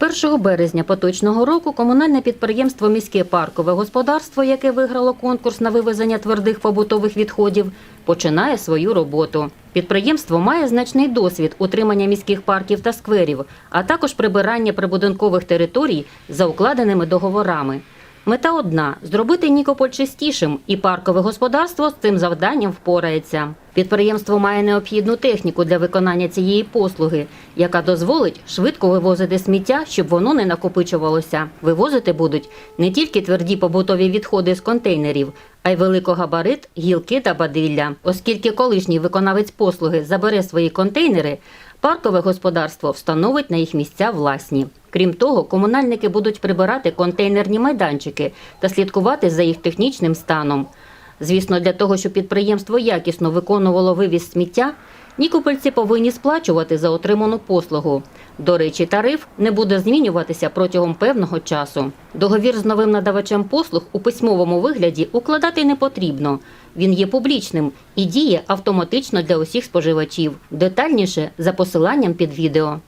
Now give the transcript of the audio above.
1 березня поточного року комунальне підприємство Міське паркове господарство, яке виграло конкурс на вивезення твердих побутових відходів, починає свою роботу. Підприємство має значний досвід утримання міських парків та скверів, а також прибирання прибудинкових територій за укладеними договорами. Мета одна зробити Нікополь чистішим, і паркове господарство з цим завданням впорається. Підприємство має необхідну техніку для виконання цієї послуги, яка дозволить швидко вивозити сміття, щоб воно не накопичувалося. Вивозити будуть не тільки тверді побутові відходи з контейнерів, а й великогабарит, гілки та бадилля. Оскільки колишній виконавець послуги забере свої контейнери, паркове господарство встановить на їх місця власні. Крім того, комунальники будуть прибирати контейнерні майданчики та слідкувати за їх технічним станом. Звісно, для того, щоб підприємство якісно виконувало вивіз сміття, нікопольці повинні сплачувати за отриману послугу. До речі, тариф не буде змінюватися протягом певного часу. Договір з новим надавачем послуг у письмовому вигляді укладати не потрібно. Він є публічним і діє автоматично для усіх споживачів. Детальніше за посиланням під відео.